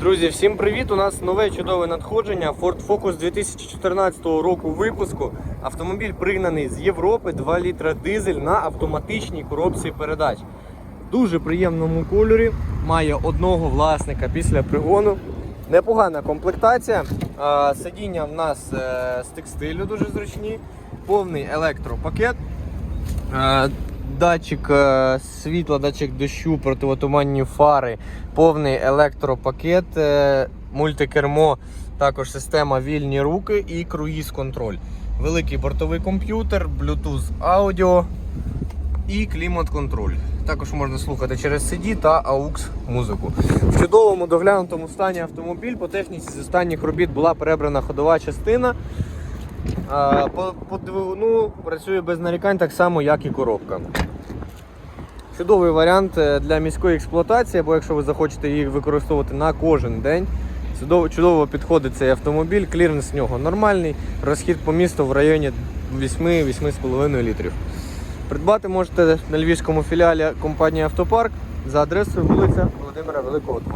Друзі, всім привіт! У нас нове чудове надходження Ford Focus 2014 року випуску. Автомобіль пригнаний з Європи, 2 літра дизель на автоматичній коробці передач. Дуже приємному кольорі. Має одного власника після пригону. Непогана комплектація. Сидіння в нас е, з текстилю дуже зручні, повний електропакет. Е, Датчик е, світла, датчик дощу, противотуманні фари, повний електропакет, е, мультикермо, також система вільні руки і круїз контроль. Великий бортовий комп'ютер, Bluetooth аудіо і клімат-контроль. Також можна слухати через CD та AUX музику. В чудовому доглянутому стані автомобіль по техніці з останніх робіт була перебрана ходова частина. А, По, по двигуну працює без нарікань так само, як і коробка. Чудовий варіант е, для міської експлуатації, або якщо ви захочете їх використовувати на кожен день. Чудово, чудово підходить цей автомобіль, кліренс в нього нормальний, розхід по місту в районі 8-8,5 літрів. Придбати можете на львівському філіалі компанії Автопарк за адресою вулиця Володимира Великого 2. Звертайтеся.